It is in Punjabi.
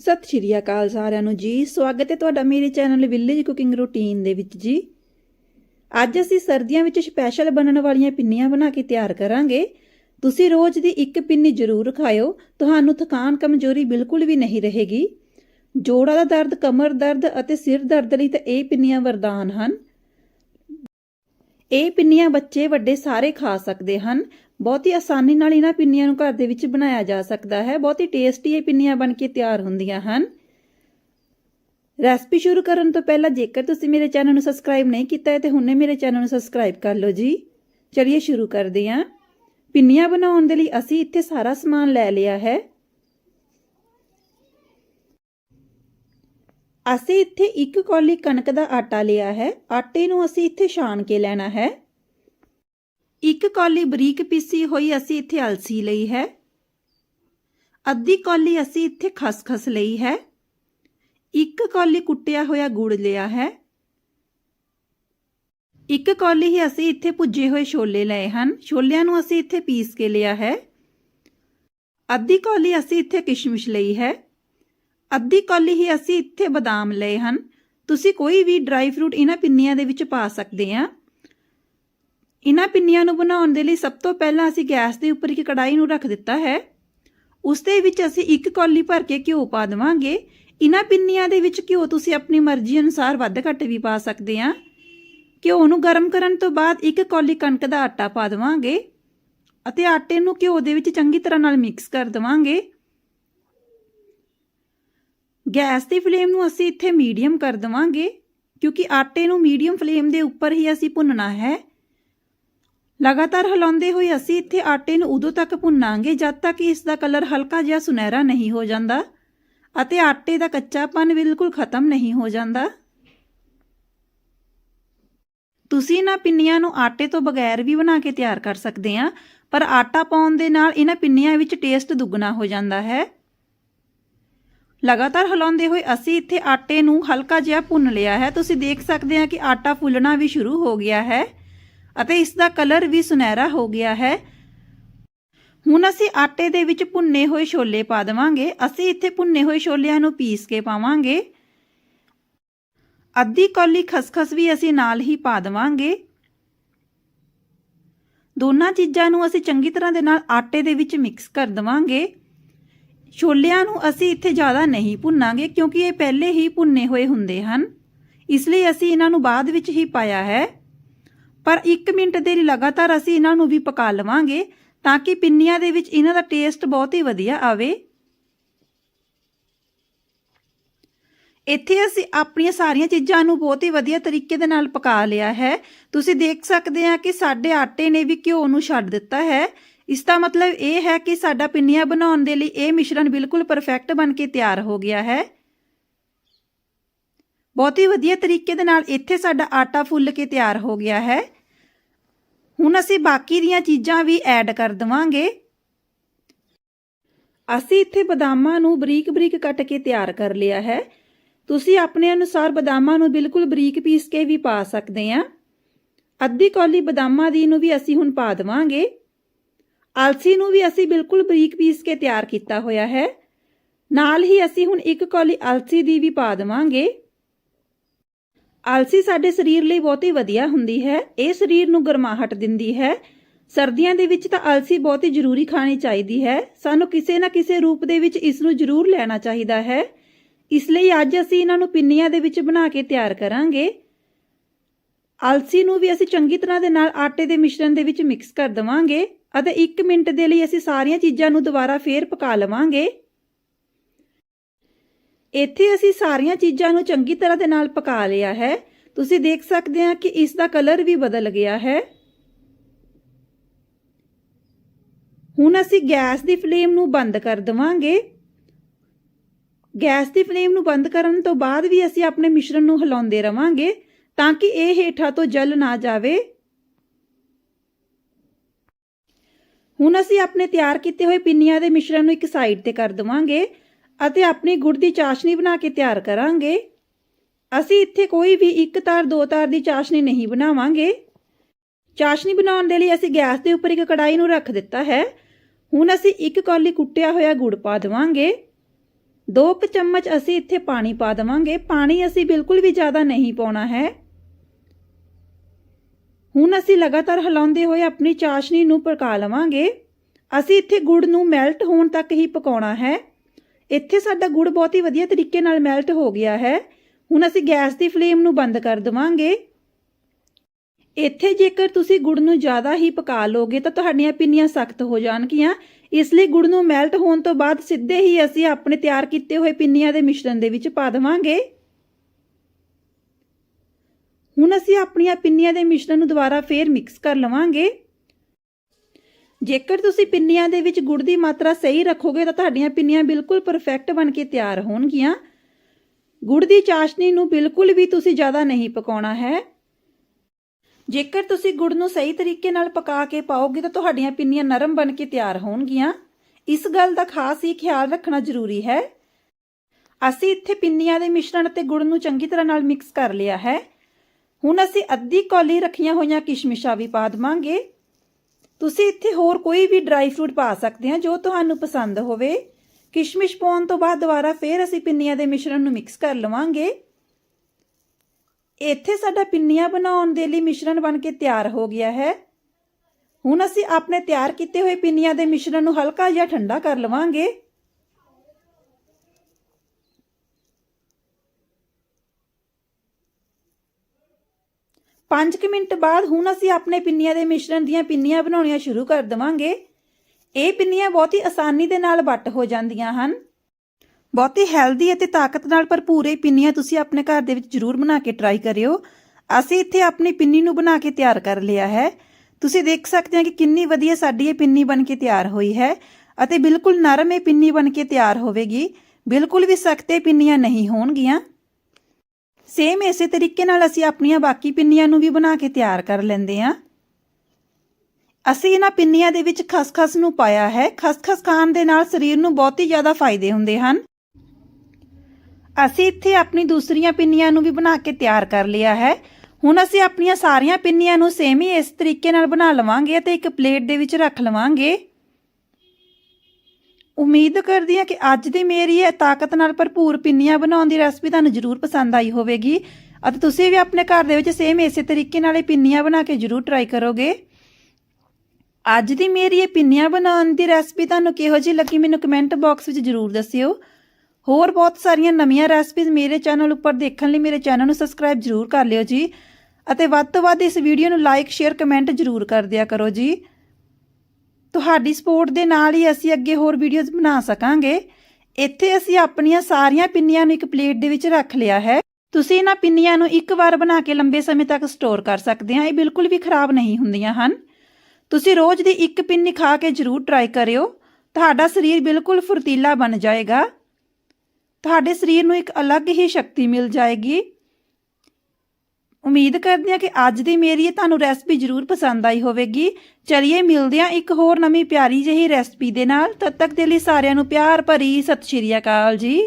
ਸਤਿ ਸ਼੍ਰੀ ਅਕਾਲ ਸਾਰਿਆਂ ਨੂੰ ਜੀ। ਸਵਾਗਤ ਹੈ ਤੁਹਾਡਾ ਮੇਰੇ ਚੈਨਲ ਵਿਲੇਜ ਕੁਕਿੰਗ ਰੂਟੀਨ ਦੇ ਵਿੱਚ ਜੀ। ਅੱਜ ਅਸੀਂ ਸਰਦੀਆਂ ਵਿੱਚ ਸਪੈਸ਼ਲ ਬਣਨ ਵਾਲੀਆਂ ਪਿੰਨੀਆਂ ਬਣਾ ਕੇ ਤਿਆਰ ਕਰਾਂਗੇ। ਤੁਸੀਂ ਰੋਜ਼ ਦੀ ਇੱਕ ਪਿੰਨੀ ਜ਼ਰੂਰ ਖਾਇਓ। ਤੁਹਾਨੂੰ ਥਕਾਨ ਕਮਜ਼ੋਰੀ ਬਿਲਕੁਲ ਵੀ ਨਹੀਂ ਰਹੇਗੀ। ਜੋੜਾਂ ਦਾ ਦਰਦ, ਕਮਰ ਦਰਦ ਅਤੇ ਸਿਰ ਦਰਦ ਲਈ ਤਾਂ ਇਹ ਪਿੰਨੀਆਂ ਵਰਦਾਨ ਹਨ। ਇਹ ਪਿੰਨੀਆਂ ਬੱਚੇ ਵੱਡੇ ਸਾਰੇ ਖਾ ਸਕਦੇ ਹਨ। ਬਹੁਤ ਹੀ ਆਸਾਨੀ ਨਾਲ ਇਹਨਾਂ ਪਿੰਨੀਆਂ ਨੂੰ ਘਰ ਦੇ ਵਿੱਚ ਬਣਾਇਆ ਜਾ ਸਕਦਾ ਹੈ। ਬਹੁਤ ਹੀ ਟੇਸਟੀ ਇਹ ਪਿੰਨੀਆਂ ਬਣ ਕੇ ਤਿਆਰ ਹੁੰਦੀਆਂ ਹਨ। ਰੈਸਪੀ ਸ਼ੁਰੂ ਕਰਨ ਤੋਂ ਪਹਿਲਾਂ ਜੇਕਰ ਤੁਸੀਂ ਮੇਰੇ ਚੈਨਲ ਨੂੰ ਸਬਸਕ੍ਰਾਈਬ ਨਹੀਂ ਕੀਤਾ ਹੈ, ਤੇ ਹੁਣੇ ਮੇਰੇ ਚੈਨਲ ਨੂੰ ਸਬਸਕ੍ਰਾਈਬ ਕਰ ਲਓ ਜੀ। ਚਲਿਏ ਸ਼ੁਰੂ ਕਰਦੇ ਹਾਂ। ਪਿੰਨੀਆਂ ਬਣਾਉਣ ਦੇ ਲਈ ਅਸੀਂ ਇੱਥੇ ਸਾਰਾ ਸਮਾਨ ਲੈ ਲਿਆ ਹੈ। ਅਸੀਂ ਇੱਥੇ ਇੱਕ ਕੌਲੀ ਕਣਕ ਦਾ ਆਟਾ ਲਿਆ ਹੈ। ਆਟੇ ਨੂੰ ਅਸੀਂ ਇੱਥੇ ਛਾਣ ਕੇ ਲੈਣਾ ਹੈ। ਇੱਕ ਕੌਲੀ ਬਰੀਕ ਪੀਸੀ ਹੋਈ ਅਸੀਂ ਇੱਥੇ ਅਲਸੀ ਲਈ ਹੈ। ਅੱਧੀ ਕੌਲੀ ਅਸੀਂ ਇੱਥੇ ਖਸਖਸ ਲਈ ਹੈ। ਇੱਕ ਕੌਲੀ ਕੁੱਟਿਆ ਹੋਇਆ ਗੁੜ ਲਿਆ ਹੈ। ਇੱਕ ਕੌਲੀ ਹੀ ਅਸੀਂ ਇੱਥੇ ਭੁੱਜੇ ਹੋਏ ਛੋਲੇ ਲਏ ਹਨ। ਛੋਲਿਆਂ ਨੂੰ ਅਸੀਂ ਇੱਥੇ ਪੀਸ ਕੇ ਲਿਆ ਹੈ। ਅੱਧੀ ਕੌਲੀ ਅਸੀਂ ਇੱਥੇ ਕਿਸ਼ਮਿਸ਼ ਲਈ ਹੈ। ਅੱਧੀ ਕੌਲੀ ਹੀ ਅਸੀਂ ਇੱਥੇ ਬਦਾਮ ਲਏ ਹਨ। ਤੁਸੀਂ ਕੋਈ ਵੀ ਡਰਾਈ ਫਰੂਟ ਇਹਨਾਂ ਪਿੰਨੀਆਂ ਦੇ ਵਿੱਚ ਪਾ ਸਕਦੇ ਆ। ਇਹਨਾਂ ਪਿੰਨੀਆਂ ਨੂੰ ਬਣਾਉਣ ਦੇ ਲਈ ਸਭ ਤੋਂ ਪਹਿਲਾਂ ਅਸੀਂ ਗੈਸ ਦੇ ਉੱਪਰ ਇੱਕ ਕੜਾਈ ਨੂੰ ਰੱਖ ਦਿੱਤਾ ਹੈ। ਉਸ ਦੇ ਵਿੱਚ ਅਸੀਂ ਇੱਕ ਕੌਲੀ ਭਰ ਕੇ ਘਿਓ ਪਾ ਦੇਵਾਂਗੇ। ਇਹਨਾਂ ਪਿੰਨੀਆਂ ਦੇ ਵਿੱਚ ਘਿਓ ਤੁਸੀਂ ਆਪਣੀ ਮਰਜ਼ੀ ਅਨੁਸਾਰ ਵੱਧ ਘੱਟ ਵੀ ਪਾ ਸਕਦੇ ਆ। ਘਿਓ ਨੂੰ ਗਰਮ ਕਰਨ ਤੋਂ ਬਾਅਦ ਇੱਕ ਕੌਲੀ ਕਣਕ ਦਾ ਆਟਾ ਪਾ ਦੇਵਾਂਗੇ ਅਤੇ ਆਟੇ ਨੂੰ ਘਿਓ ਦੇ ਵਿੱਚ ਚੰਗੀ ਤਰ੍ਹਾਂ ਨਾਲ ਮਿਕਸ ਕਰ ਦੇਵਾਂਗੇ। ਗੈਸ ਦੀ ਫਲੇਮ ਨੂੰ ਅਸੀਂ ਇੱਥੇ ਮੀਡੀਅਮ ਕਰ ਦੇਵਾਂਗੇ ਕਿਉਂਕਿ ਆਟੇ ਨੂੰ ਮੀਡੀਅਮ ਫਲੇਮ ਦੇ ਉੱਪਰ ਹੀ ਅਸੀਂ ਭੁੰਨਣਾ ਹੈ। ਲਗਾਤਾਰ ਹਿਲਾਉਂਦੇ ਹੋਏ ਅਸੀਂ ਇੱਥੇ ਆਟੇ ਨੂੰ ਉਦੋਂ ਤੱਕ ਭੁੰਨਾਂਗੇ ਜਦ ਤੱਕ ਇਸ ਦਾ ਕਲਰ ਹਲਕਾ ਜਿਹਾ ਸੁਨਹਿਰਾ ਨਹੀਂ ਹੋ ਜਾਂਦਾ ਅਤੇ ਆਟੇ ਦਾ ਕੱਚਾਪਨ ਬਿਲਕੁਲ ਖਤਮ ਨਹੀਂ ਹੋ ਜਾਂਦਾ। ਤੁਸੀਂ ਇਹਨਾਂ ਪਿੰਨੀਆਂ ਨੂੰ ਆਟੇ ਤੋਂ ਬਗੈਰ ਵੀ ਬਣਾ ਕੇ ਤਿਆਰ ਕਰ ਸਕਦੇ ਆ ਪਰ ਆਟਾ ਪਾਉਣ ਦੇ ਨਾਲ ਇਹਨਾਂ ਪਿੰਨੀਆਂ ਵਿੱਚ ਟੇਸਟ ਦੁੱਗਣਾ ਹੋ ਜਾਂਦਾ ਹੈ। ਲਗਾਤਾਰ ਹਿਲਾਉਂਦੇ ਹੋਏ ਅਸੀਂ ਇੱਥੇ ਆਟੇ ਨੂੰ ਹਲਕਾ ਜਿਹਾ ਭੁੰਨ ਲਿਆ ਹੈ। ਤੁਸੀਂ ਦੇਖ ਸਕਦੇ ਆ ਕਿ ਆਟਾ ਫੁੱਲਣਾ ਵੀ ਸ਼ੁਰੂ ਹੋ ਗਿਆ ਹੈ। ਅਤੇ ਇਸ ਦਾ ਕਲਰ ਵੀ ਸੁਨਹਿਰਾ ਹੋ ਗਿਆ ਹੈ। ਹੁਣ ਅਸੀਂ ਆਟੇ ਦੇ ਵਿੱਚ ਭੁੰਨੇ ਹੋਏ ਛੋਲੇ ਪਾ ਦੇਵਾਂਗੇ। ਅਸੀਂ ਇੱਥੇ ਭੁੰਨੇ ਹੋਏ ਛੋਲਿਆਂ ਨੂੰ ਪੀਸ ਕੇ ਪਾਵਾਂਗੇ। ਅੱਧੀ ਕੌਲੀ ਖਸਖਸ ਵੀ ਅਸੀਂ ਨਾਲ ਹੀ ਪਾ ਦੇਵਾਂਗੇ। ਦੋਨਾਂ ਚੀਜ਼ਾਂ ਨੂੰ ਅਸੀਂ ਚੰਗੀ ਤਰ੍ਹਾਂ ਦੇ ਨਾਲ ਆਟੇ ਦੇ ਵਿੱਚ ਮਿਕਸ ਕਰ ਦੇਵਾਂਗੇ। ਛੋਲਿਆਂ ਨੂੰ ਅਸੀਂ ਇੱਥੇ ਜ਼ਿਆਦਾ ਨਹੀਂ ਭੁੰਨਾਂਗੇ ਕਿਉਂਕਿ ਇਹ ਪਹਿਲੇ ਹੀ ਭੁੰਨੇ ਹੋਏ ਹੁੰਦੇ ਹਨ। ਇਸ ਲਈ ਅਸੀਂ ਇਹਨਾਂ ਨੂੰ ਬਾਅਦ ਵਿੱਚ ਹੀ ਪਾਇਆ ਹੈ। ਪਰ 1 ਮਿੰਟ ਦੇ ਲਈ ਲਗਾਤਾਰ ਅਸੀਂ ਇਹਨਾਂ ਨੂੰ ਵੀ ਪਕਾ ਲਵਾਂਗੇ ਤਾਂ ਕਿ ਪਿੰਨੀਆਂ ਦੇ ਵਿੱਚ ਇਹਨਾਂ ਦਾ ਟੇਸਟ ਬਹੁਤ ਹੀ ਵਧੀਆ ਆਵੇ। ਇੱਥੇ ਅਸੀਂ ਆਪਣੀਆਂ ਸਾਰੀਆਂ ਚੀਜ਼ਾਂ ਨੂੰ ਬਹੁਤ ਹੀ ਵਧੀਆ ਤਰੀਕੇ ਦੇ ਨਾਲ ਪਕਾ ਲਿਆ ਹੈ। ਤੁਸੀਂ ਦੇਖ ਸਕਦੇ ਆ ਕਿ ਸਾਡੇ ਆਟੇ ਨੇ ਵੀ ਘਿਓ ਨੂੰ ਛੱਡ ਦਿੱਤਾ ਹੈ। ਇਸ ਦਾ ਮਤਲਬ ਇਹ ਹੈ ਕਿ ਸਾਡਾ ਪਿੰਨੀਆਂ ਬਣਾਉਣ ਦੇ ਲਈ ਇਹ ਮਿਸ਼ਰਣ ਬਿਲਕੁਲ ਪਰਫੈਕਟ ਬਣ ਕੇ ਤਿਆਰ ਹੋ ਗਿਆ ਹੈ। ਬਹੁਤ ਹੀ ਵਧੀਆ ਤਰੀਕੇ ਦੇ ਨਾਲ ਇੱਥੇ ਸਾਡਾ ਆਟਾ ਫੁੱਲ ਕੇ ਤਿਆਰ ਹੋ ਗਿਆ ਹੈ। ਹੁਣ ਅਸੀਂ ਬਾਕੀ ਦੀਆਂ ਚੀਜ਼ਾਂ ਵੀ ਐਡ ਕਰ ਦਵਾਂਗੇ। ਅਸੀਂ ਇੱਥੇ ਬਦਾਮਾਂ ਨੂੰ ਬਰੀਕ-ਬਰੀਕ ਕੱਟ ਕੇ ਤਿਆਰ ਕਰ ਲਿਆ ਹੈ। ਤੁਸੀਂ ਆਪਣੇ ਅਨੁਸਾਰ ਬਦਾਮਾਂ ਨੂੰ ਬਿਲਕੁਲ ਬਰੀਕ ਪੀਸ ਕੇ ਵੀ ਪਾ ਸਕਦੇ ਆ। ਅੱਧੀ ਕੌਲੀ ਬਦਾਮਾਂ ਦੀ ਨੂੰ ਵੀ ਅਸੀਂ ਹੁਣ ਪਾ ਦਵਾਂਗੇ। ਆਲਸੀ ਨੂੰ ਵੀ ਅਸੀਂ ਬਿਲਕੁਲ ਬਰੀਕ ਪੀਸ ਕੇ ਤਿਆਰ ਕੀਤਾ ਹੋਇਆ ਹੈ। ਨਾਲ ਹੀ ਅਸੀਂ ਹੁਣ ਇੱਕ ਕੌਲੀ ਅਲਸੀ ਦੀ ਵੀ ਪਾ ਦਵਾਂਗੇ। ਆਲਸੀ ਸਾਡੇ ਸਰੀਰ ਲਈ ਬਹੁਤ ਹੀ ਵਧੀਆ ਹੁੰਦੀ ਹੈ, ਇਹ ਸਰੀਰ ਨੂੰ ਗਰਮਾਹਟ ਦਿੰਦੀ ਹੈ। ਸਰਦੀਆਂ ਦੇ ਵਿੱਚ ਤਾਂ ਆਲਸੀ ਬਹੁਤ ਹੀ ਜ਼ਰੂਰੀ ਖਾਣੀ ਚਾਹੀਦੀ ਹੈ, ਸਾਨੂੰ ਕਿਸੇ ਨਾ ਕਿਸੇ ਰੂਪ ਦੇ ਵਿੱਚ ਇਸ ਨੂੰ ਜ਼ਰੂਰ ਲੈਣਾ ਚਾਹੀਦਾ ਹੈ। ਇਸ ਲਈ ਅੱਜ ਅਸੀਂ ਇਹਨਾਂ ਨੂੰ ਪਿੰਨੀਆਂ ਦੇ ਵਿੱਚ ਬਣਾ ਕੇ ਤਿਆਰ ਕਰਾਂਗੇ। ਆਲਸੀ ਨੂੰ ਵੀ ਅਸੀਂ ਚੰਗੀ ਤਰ੍ਹਾਂ ਦੇ ਨਾਲ ਆਟੇ ਦੇ ਮਿਸ਼ਰਣ ਦੇ ਵਿੱਚ ਮਿਕਸ ਕਰ ਦਵਾਂਗੇ ਅਤੇ 1 ਮਿੰਟ ਦੇ ਲਈ ਅਸੀਂ ਸਾਰੀਆਂ ਚੀਜ਼ਾਂ ਨੂੰ ਦੁਬਾਰਾ ਫੇਰ ਪਕਾ ਲਵਾਂਗੇ। ਇੱਥੇ ਅਸੀਂ ਸਾਰੀਆਂ ਚੀਜ਼ਾਂ ਨੂੰ ਚੰਗੀ ਤਰ੍ਹਾਂ ਦੇ ਨਾਲ ਪਕਾ ਲਿਆ ਹੈ। ਤੁਸੀਂ ਦੇਖ ਸਕਦੇ ਹਾਂ ਕਿ ਇਸ ਦਾ ਕਲਰ ਵੀ ਬਦਲ ਗਿਆ ਹੈ। ਹੁਣ ਅਸੀਂ ਗੈਸ ਦੀ ਫਲੇਮ ਨੂੰ ਬੰਦ ਕਰ ਦਵਾਂਗੇ। ਗੈਸ ਦੀ ਫਲੇਮ ਨੂੰ ਬੰਦ ਕਰਨ ਤੋਂ ਬਾਅਦ ਵੀ ਅਸੀਂ ਆਪਣੇ ਮਿਸ਼ਰਣ ਨੂੰ ਹਿਲਾਉਂਦੇ ਰਵਾਂਗੇ ਤਾਂ ਕਿ ਇਹ ਹੇਠਾਂ ਤੋਂ ਜਲ ਨਾ ਜਾਵੇ। ਹੁਣ ਅਸੀਂ ਆਪਣੇ ਤਿਆਰ ਕੀਤੇ ਹੋਏ ਪਿੰਨੀਆਂ ਦੇ ਮਿਸ਼ਰਣ ਨੂੰ ਇੱਕ ਸਾਈਡ ਤੇ ਕਰ ਦਵਾਂਗੇ। ਅਤੇ ਆਪਣੀ ਗੁੜ ਦੀ ਚਾਸ਼ਨੀ ਬਣਾ ਕੇ ਤਿਆਰ ਕਰਾਂਗੇ। ਅਸੀਂ ਇੱਥੇ ਕੋਈ ਵੀ ਇੱਕ ਤਾਰ, ਦੋ ਤਾਰ ਦੀ ਚਾਸ਼ਨੀ ਨਹੀਂ ਬਣਾਵਾਂਗੇ। ਚਾਸ਼ਨੀ ਬਣਾਉਣ ਦੇ ਲਈ ਅਸੀਂ ਗੈਸ ਦੇ ਉੱਪਰ ਇੱਕ ਕੜਾਈ ਨੂੰ ਰੱਖ ਦਿੱਤਾ ਹੈ। ਹੁਣ ਅਸੀਂ ਇੱਕ ਕੌਲੀ ਕੁੱਟਿਆ ਹੋਇਆ ਗੁੜ ਪਾ ਦੇਵਾਂਗੇ। 2 ਕੁ ਚਮਚ ਅਸੀਂ ਇੱਥੇ ਪਾਣੀ ਪਾ ਦੇਵਾਂਗੇ। ਪਾਣੀ ਅਸੀਂ ਬਿਲਕੁਲ ਵੀ ਜ਼ਿਆਦਾ ਨਹੀਂ ਪਾਉਣਾ ਹੈ। ਹੁਣ ਅਸੀਂ ਲਗਾਤਾਰ ਹਿਲਾਉਂਦੇ ਹੋਏ ਆਪਣੀ ਚਾਸ਼ਨੀ ਨੂੰ ਪਕਾ ਲਵਾਂਗੇ। ਅਸੀਂ ਇੱਥੇ ਗੁੜ ਨੂੰ ਮੈਲਟ ਹੋਣ ਤੱਕ ਹੀ ਪਕਾਉਣਾ ਹੈ। ਇੱਥੇ ਸਾਡਾ ਗੁੜ ਬਹੁਤ ਹੀ ਵਧੀਆ ਤਰੀਕੇ ਨਾਲ ਮੈਲਟ ਹੋ ਗਿਆ ਹੈ। ਹੁਣ ਅਸੀਂ ਗੈਸ ਦੀ ਫਲੇਮ ਨੂੰ ਬੰਦ ਕਰ ਦੇਵਾਂਗੇ। ਇੱਥੇ ਜੇਕਰ ਤੁਸੀਂ ਗੁੜ ਨੂੰ ਜ਼ਿਆਦਾ ਹੀ ਪਕਾ ਲੋਗੇ ਤਾਂ ਤੁਹਾਡੀਆਂ ਪਿੰਨੀਆਂ ਸਖਤ ਹੋ ਜਾਣਗੀਆਂ। ਇਸ ਲਈ ਗੁੜ ਨੂੰ ਮੈਲਟ ਹੋਣ ਤੋਂ ਬਾਅਦ ਸਿੱਧੇ ਹੀ ਅਸੀਂ ਆਪਣੇ ਤਿਆਰ ਕੀਤੇ ਹੋਏ ਪਿੰਨੀਆਂ ਦੇ ਮਿਸ਼ਰਣ ਦੇ ਵਿੱਚ ਪਾ ਦੇਵਾਂਗੇ। ਹੁਣ ਅਸੀਂ ਆਪਣੀਆਂ ਪਿੰਨੀਆਂ ਦੇ ਮਿਸ਼ਰਣ ਨੂੰ ਦੁਬਾਰਾ ਫੇਰ ਮਿਕਸ ਕਰ ਲਵਾਂਗੇ। ਜੇਕਰ ਤੁਸੀਂ ਪਿੰਨੀਆਂ ਦੇ ਵਿੱਚ ਗੁੜ ਦੀ ਮਾਤਰਾ ਸਹੀ ਰੱਖੋਗੇ ਤਾਂ ਤੁਹਾਡੀਆਂ ਪਿੰਨੀਆਂ ਬਿਲਕੁਲ ਪਰਫੈਕਟ ਬਣ ਕੇ ਤਿਆਰ ਹੋਣਗੀਆਂ। ਗੁੜ ਦੀ ਚਾਸ਼ਨੀ ਨੂੰ ਬਿਲਕੁਲ ਵੀ ਤੁਸੀਂ ਜ਼ਿਆਦਾ ਨਹੀਂ ਪਕਾਉਣਾ ਹੈ। ਜੇਕਰ ਤੁਸੀਂ ਗੁੜ ਨੂੰ ਸਹੀ ਤਰੀਕੇ ਨਾਲ ਪਕਾ ਕੇ ਪਾਓਗੇ ਤਾਂ ਤੁਹਾਡੀਆਂ ਪਿੰਨੀਆਂ ਨਰਮ ਬਣ ਕੇ ਤਿਆਰ ਹੋਣਗੀਆਂ। ਇਸ ਗੱਲ ਦਾ ਖਾਸ ਹੀ ਖਿਆਲ ਰੱਖਣਾ ਜ਼ਰੂਰੀ ਹੈ। ਅਸੀਂ ਇੱਥੇ ਪਿੰਨੀਆਂ ਦੇ ਮਿਸ਼ਰਣ ਤੇ ਗੁੜ ਨੂੰ ਚੰਗੀ ਤਰ੍ਹਾਂ ਨਾਲ ਮਿਕਸ ਕਰ ਲਿਆ ਹੈ। ਹੁਣ ਅਸੀਂ ਅੱਧੀ ਕੌਲੀ ਰੱਖੀਆਂ ਹੋਈਆਂ ਕਿਸ਼ਮਿਸ਼ਾਂ ਵੀ ਪਾ ਦਵਾਂਗੇ। ਤੁਸੀਂ ਇੱਥੇ ਹੋਰ ਕੋਈ ਵੀ ਡਰਾਈ ਫਰੂਟ ਪਾ ਸਕਦੇ ਹਾਂ ਜੋ ਤੁਹਾਨੂੰ ਪਸੰਦ ਹੋਵੇ। ਕਿਸ਼ਮਿਸ਼ ਪਾਉਣ ਤੋਂ ਬਾਅਦ ਦੁਬਾਰਾ ਫੇਰ ਅਸੀਂ ਪਿੰਨੀਆਂ ਦੇ ਮਿਸ਼ਰਣ ਨੂੰ ਮਿਕਸ ਕਰ ਲਵਾਂਗੇ। ਇੱਥੇ ਸਾਡਾ ਪਿੰਨੀਆਂ ਬਣਾਉਣ ਦੇ ਲਈ ਮਿਸ਼ਰਣ ਬਣ ਕੇ ਤਿਆਰ ਹੋ ਗਿਆ ਹੈ। ਹੁਣ ਅਸੀਂ ਆਪਣੇ ਤਿਆਰ ਕੀਤੇ ਹੋਏ ਪਿੰਨੀਆਂ ਦੇ ਮਿਸ਼ਰਣ ਨੂੰ ਹਲਕਾ ਜਿਹਾ ਠੰਡਾ ਕਰ ਲਵਾਂਗੇ। ਪੰਜ ਕੁ ਮਿੰਟ ਬਾਅਦ ਹੁਣ ਅਸੀਂ ਆਪਣੇ ਪਿੰਨੀਆਂ ਦੇ ਮਿਸ਼ਰਣ ਦੀਆਂ ਪਿੰਨੀਆਂ ਬਣਾਉਣੀਆਂ ਸ਼ੁਰੂ ਕਰ ਦੇਵਾਂਗੇ। ਇਹ ਪਿੰਨੀਆਂ ਬਹੁਤ ਹੀ ਆਸਾਨੀ ਦੇ ਨਾਲ ਵੱਟ ਹੋ ਜਾਂਦੀਆਂ ਹਨ। ਬਹੁਤ ਹੀ ਹੈਲਦੀ ਅਤੇ ਤਾਕਤ ਨਾਲ ਭਰਪੂਰ ਇਹ ਪਿੰਨੀਆਂ ਤੁਸੀਂ ਆਪਣੇ ਘਰ ਦੇ ਵਿੱਚ ਜ਼ਰੂਰ ਬਣਾ ਕੇ ਟਰਾਈ ਕਰਿਓ। ਅਸੀਂ ਇੱਥੇ ਆਪਣੀ ਪਿੰਨੀ ਨੂੰ ਬਣਾ ਕੇ ਤਿਆਰ ਕਰ ਲਿਆ ਹੈ। ਤੁਸੀਂ ਦੇਖ ਸਕਦੇ ਹੋ ਕਿ ਕਿੰਨੀ ਵਧੀਆ ਸਾਡੀ ਇਹ ਪਿੰਨੀ ਬਣ ਕੇ ਤਿਆਰ ਹੋਈ ਹੈ ਅਤੇ ਬਿਲਕੁਲ ਨਰਮ ਇਹ ਪਿੰਨੀ ਬਣ ਕੇ ਤਿਆਰ ਹੋਵੇਗੀ। ਬਿਲਕੁਲ ਵੀ ਸਖਤ ਇਹ ਪਿੰਨੀਆਂ ਨਹੀਂ ਹੋਣਗੀਆਂ। ਸੇਮ ਇਸੇ ਤਰੀਕੇ ਨਾਲ ਅਸੀਂ ਆਪਣੀਆਂ ਬਾਕੀ ਪਿੰਨੀਆਂ ਨੂੰ ਵੀ ਬਣਾ ਕੇ ਤਿਆਰ ਕਰ ਲੈਂਦੇ ਹਾਂ। ਅਸੀਂ ਇਹਨਾਂ ਪਿੰਨੀਆਂ ਦੇ ਵਿੱਚ ਖਸਖਸ ਨੂੰ ਪਾਇਆ ਹੈ। ਖਸਖਸ ਖਾਣ ਦੇ ਨਾਲ ਸਰੀਰ ਨੂੰ ਬਹੁਤ ਹੀ ਜ਼ਿਆਦਾ ਫਾਇਦੇ ਹੁੰਦੇ ਹਨ। ਅਸੀਂ ਇੱਥੇ ਆਪਣੀ ਦੂਸਰੀਆਂ ਪਿੰਨੀਆਂ ਨੂੰ ਵੀ ਬਣਾ ਕੇ ਤਿਆਰ ਕਰ ਲਿਆ ਹੈ। ਹੁਣ ਅਸੀਂ ਆਪਣੀਆਂ ਸਾਰੀਆਂ ਪਿੰਨੀਆਂ ਨੂੰ ਸੇਮ ਹੀ ਇਸ ਤਰੀਕੇ ਨਾਲ ਬਣਾ ਲਵਾਂਗੇ ਤੇ ਇੱਕ ਪਲੇਟ ਦੇ ਵਿੱਚ ਰੱਖ ਲਵਾਂਗੇ। ਉਮੀਦ ਕਰਦੀ ਹਾਂ ਕਿ ਅੱਜ ਦੀ ਮੇਰੀ ਇਹ ਤਾਕਤ ਨਾਲ ਭਰਪੂਰ ਪਿੰਨੀਆਂ ਬਣਾਉਣ ਦੀ ਰੈਸਪੀ ਤੁਹਾਨੂੰ ਜ਼ਰੂਰ ਪਸੰਦ ਆਈ ਹੋਵੇਗੀ। ਅਤੇ ਤੁਸੀਂ ਵੀ ਆਪਣੇ ਘਰ ਦੇ ਵਿੱਚ ਸੇਮ ਇਸੇ ਤਰੀਕੇ ਨਾਲ ਇਹ ਪਿੰਨੀਆਂ ਬਣਾ ਕੇ ਜ਼ਰੂਰ ਟਰਾਈ ਕਰੋਗੇ। ਅੱਜ ਦੀ ਮੇਰੀ ਇਹ ਪਿੰਨੀਆਂ ਬਣਾਉਣ ਦੀ ਰੈਸਪੀ ਤੁਹਾਨੂੰ ਕਿਹੋ ਜਿਹੀ ਲੱਗੀ ਮੈਨੂੰ ਕਮੈਂਟ ਬਾਕਸ ਵਿੱਚ ਜ਼ਰੂਰ ਦੱਸਿਓ। ਹੋਰ ਬਹੁਤ ਸਾਰੀਆਂ ਨਵੀਆਂ ਰੈਸਪੀਜ਼ ਮੇਰੇ ਚੈਨਲ ਉੱਪਰ ਦੇਖਣ ਲਈ ਮੇਰੇ ਚੈਨਲ ਨੂੰ ਸਬਸਕ੍ਰਾਈਬ ਜ਼ਰੂਰ ਕਰ ਲਿਓ ਜੀ। ਅਤੇ ਵੱਧ ਤੋਂ ਵੱਧ ਇਸ ਵੀਡੀਓ ਨੂੰ ਲਾਈਕ ਸ਼ੇਅਰ ਕਮੈਂਟ ਜ਼ਰੂਰ ਕਰ ਦਿਆ ਕਰੋ ਜੀ। ਤੁਹਾਡੀ ਸਪੋਰਟ ਦੇ ਨਾਲ ਹੀ ਅਸੀਂ ਅੱਗੇ ਹੋਰ ਵੀਡੀਓਜ਼ ਬਣਾ ਸਕਾਂਗੇ। ਇੱਥੇ ਅਸੀਂ ਆਪਣੀਆਂ ਸਾਰੀਆਂ ਪਿੰਨੀਆਂ ਨੂੰ ਇੱਕ ਪਲੇਟ ਦੇ ਵਿੱਚ ਰੱਖ ਲਿਆ ਹੈ। ਤੁਸੀਂ ਇਹਨਾਂ ਪਿੰਨੀਆਂ ਨੂੰ ਇੱਕ ਵਾਰ ਬਣਾ ਕੇ ਲੰਬੇ ਸਮੇਂ ਤੱਕ ਸਟੋਰ ਕਰ ਸਕਦੇ ਹਾਂ। ਇਹ ਬਿਲਕੁਲ ਵੀ ਖਰਾਬ ਨਹੀਂ ਹੁੰਦੀਆਂ ਹਨ। ਤੁਸੀਂ ਰੋਜ਼ ਦੀ ਇੱਕ ਪਿੰਨੀ ਖਾ ਕੇ ਜ਼ਰੂਰ ਟਰਾਈ ਕਰਿਓ। ਤੁਹਾਡਾ ਸਰੀਰ ਬਿਲਕੁਲ ਫੁਰਤੀਲਾ ਬਣ ਜਾਏਗਾ। ਤੁਹਾਡੇ ਸਰੀਰ ਨੂੰ ਇੱਕ ਅਲੱਗ ਹੀ ਸ਼ਕਤੀ ਮਿਲ ਜਾਏਗੀ। ਉਮੀਦ ਕਰਦੇ ਹਾਂ ਕਿ ਅੱਜ ਦੀ ਮੇਰੀ ਇਹ ਤੁਹਾਨੂੰ ਰੈਸਪੀ ਜ਼ਰੂਰ ਪਸੰਦ ਆਈ ਹੋਵੇਗੀ। ਚਲਿਏ ਮਿਲਦੇ ਹਾਂ ਇੱਕ ਹੋਰ ਨਵੀਂ ਪਿਆਰੀ ਜਿਹੀ ਰੈਸਪੀ ਦੇ ਨਾਲ। ਤਦ ਤੱਕ ਦੇ ਲਈ ਸਾਰਿਆਂ ਨੂੰ ਪਿਆਰ ਭਰੀ ਸਤਿ ਸ਼੍ਰੀ ਅਕਾਲ ਜੀ।